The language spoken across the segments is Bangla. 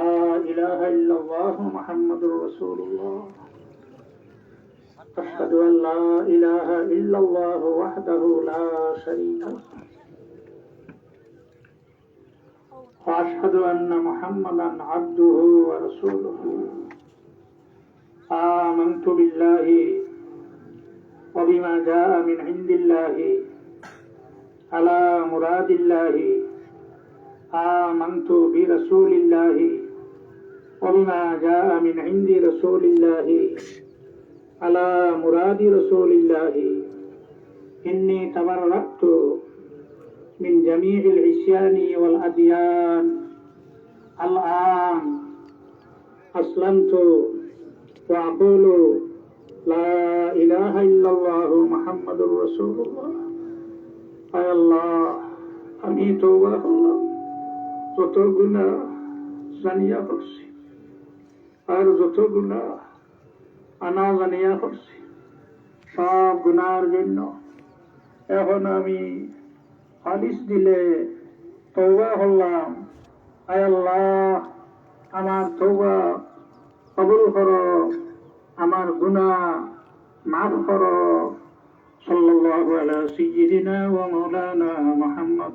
لا إله إلا الله محمد رسول الله أشهد أن لا إله إلا الله وحده لا شريك له وأشهد أن محمدا عبده ورسوله آمنت بالله وبما جاء من عند الله على مراد الله آمنت برسول الله وبما جاء من عند رسول الله على مراد رسول الله إني تبرأت من جميع العصيان والأديان الآن أسلمت وأقول لا إله إلا الله محمد رسول الله আয় আল্লাহ আমি তৌবা করলাম যত গুণা জানিয়া করছি আর যত গুণা আনা জানিয়া করছি, সব গুনার জন্য এখন আমি আলিস দিলে তৌবা হলাম আয় আল্লাহ, আমার তৌবা কবুল কর, আমার গুণা মাফ কর। সাল্লাল্লাহু আলা সাইয়্যিদিনা ওয়া মাওলানা মুহাম্মদ।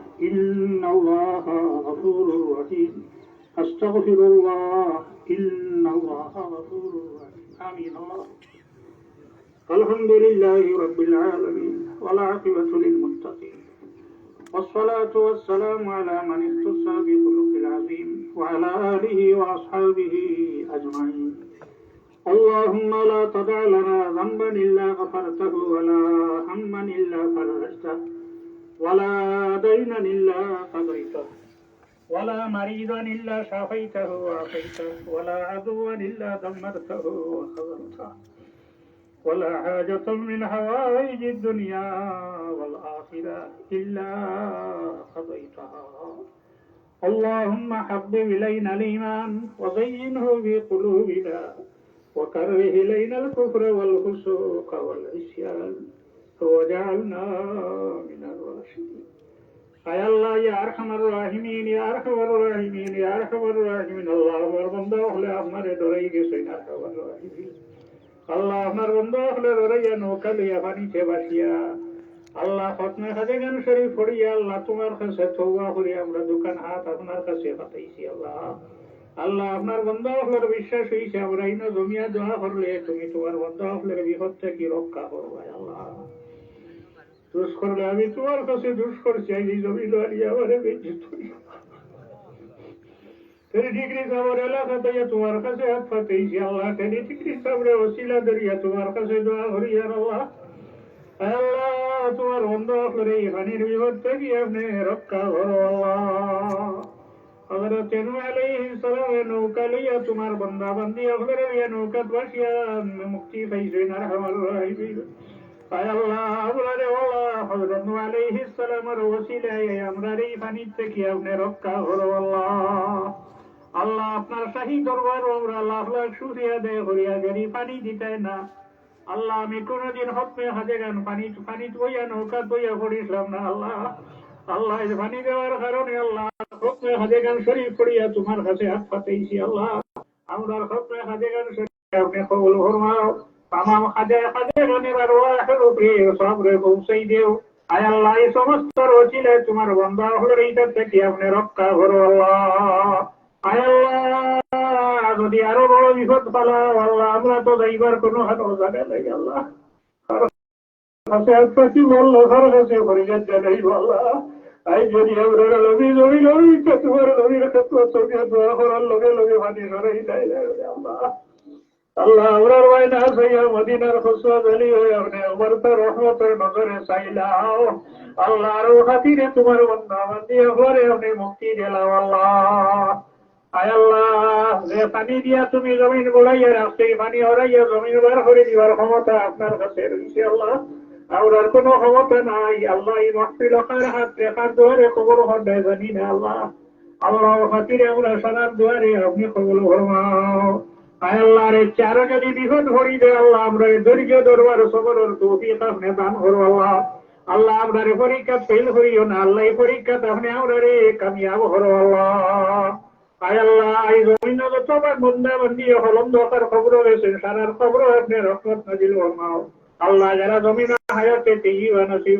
إن الله غفور رحيم. أستغفر الله إن الله غفور رحيم. آمين. الله الحمد لله رب العالمين والعاقبة للمتقين. والصلاة والسلام على من اختص بخلق العظيم وعلى آله وأصحابه أجمعين. اللهم لا تدع لنا ذنبا إلا غفرته ولا هما إلا فرجته. ولا دينا إلا قضيته ولا مريضا إلا شافيته وعافيته ولا عدوا إلا دمرته وخذلته ولا حاجة من حوائج الدنيا والآخرة إلا قضيتها. اللهم حبب إلينا الإيمان وزينه في قلوبنا وكره إلينا الكفر والفسوق والعصيان وجعلنا من আয় আল্লাহ, ইয়া আরহামার রাহিমিন, ইয়া আরহামার রাহিমিন, ইয়া আরহামার রাহিমিন। আল্লাহ আমার বান্দা হলে আপনারে ধরেই গেছেন আরহামার রাহিমিন। আল্লাহ আপনার বান্দা হলে ধরাইয়া নৌকা লইয়া পানিতে বাসিয়া আল্লাহ খতমে খাজে গান শরীফ ফড়িয়া আল্লাহ তোমার কাছে তওবা করি আমরা দোকান হাত আপনার কাছে পাতাইছি আল্লাহ। আল্লাহ আপনার বন্ধা হলের বিশ্বাস হইছে, আমরা ইনো জমিয়া দোয়া করলে তুমি তোমার বন্ধা হলের বিপদ থেকে রক্ষা করবাই আল্লাহ। দুষ করলে আমি তোমার কাছে দুষ করছি, এই জমি দাঁড়িয়ে আমার ডিগ্রি সাবর এলাকা দিয়ে তোমার কাছে হাত পাতেইছি নৌকা লইয়া তোমার বান্দা বান্দি বসিয়া মুক্তি পাইছেন আর আমার আয় আল্লাহ আমরারে আল্লাহ হযরত নূহ আলাইহিস সালামের না। আল্লাহ আমি কোনদিন হকমে হাতে গান পানি পানি বইয়া নৌকা বইয়া পড়িছিলাম না। আল্লাহ আল্লাহ পানি দেওয়ার কারণে আল্লাহ হকমে হাতে গান শরীফ পড়িয়া তোমার কাছে হাত পাতেইছি আল্লাহ। আমরা হকমে হাতে গান শরীফ আপনি কবুল ফরমাও তামাম হাজে হাজে গানের আর ওয়াহের উপরে সবরে পৌঁছাই দেও। আয় সমস্ত রচিলে তোমার বন্ধা হলো এইটার থেকে আপনি রক্ষা করো আল্লাহ। যদি আরও বড় বিপদ পালাও আল্লাহ, আমরা তো যাইবার কোনো হাত জায়গা নেই আল্লাহ। কাছে আল্লাহ। আই যদি আমরা লবি লবি লগে লগে মাটি সরাই আল্লাহ। আল্লাহ আমরার ওয়াইনা সাইয়া মদিনার আলী হয়ে আপনি আমার তো রহমতের নজরে আল্লাহ আরও খাতিরে তোমার বন্ধা বান্দি হরে আপনি মুক্তি দিলাও আল্লাহ। আল্লাহ দিয়া তুমি জমিন গোলাইয়া রাখছে পানি হরাইয়া জমিন বার করে দিবার ক্ষমতা আপনার কাছে রয়েছে আল্লাহ। আর কোনো ক্ষমতা নাই, আল্লাহ এই মহফিল হাত রেখার দুয়ারে খবর হন্ডায় জানি না আল্লাহ। আল্লাহ খাতিরে আমরা সালার দুয়ারে আপনি কবুল ফরমাও। আয় আল্লাহ রে চারো যদি বিপদ ভরি দে, আল্লাহ আমরা ধৈর্য দরবার সবরের তৌফিক আল্লাহ। আল্লাহ আমরা রে পরীক্ষা ফেল না, আল্লাহ এই পরীক্ষা আপনি আমরা কামিয়াব করো, আল্লাহ। আয় আল্লাহ এই জমিন যত বন্ধা বন্দি হলম দরকার খবর গেছেন সারার খবর আপনি রহমত আল্লাহ, যারা জমিন হায়াতে তেই নসিব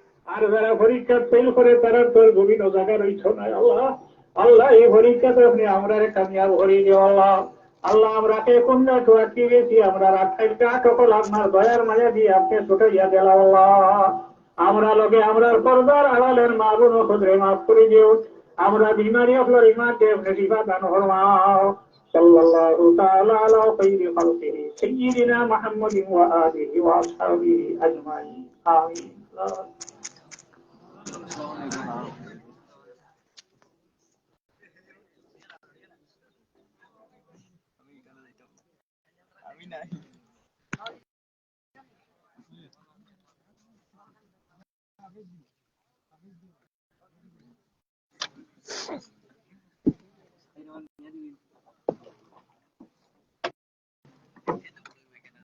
আর যারা পরীক্ষা ফেল করে তারা তোর বিভিন্ন জায়গা রইছ না, আল্লাহ। আল্লাহ, এই পরীক্ষাতে আপনি আমরা কামিয়াব করি দে আল্লাহ। আল্লাহ, আমরা কে কোনটা তো আটকে গেছি, আমরা সকল আপনার দয়ার মায়া দিয়ে আপনি ছুটাইয়া দিল, আল্লাহ। আমরা লগে আমরা পর্দার আড়ালের মা বোন খুদরে মাফ করে দিও। আমরা বিমারি আপনার ইমানকে আপনি শিফা দান ফরমাও। সাল্লাল্লাহু তাআলা আলা খাইরি খালকিহি সাইয়্যিদিনা মুহাম্মাদিন ওয়া আলিহি ওয়া আসহাবিহি আজমাইন। আমিন। আমি নাই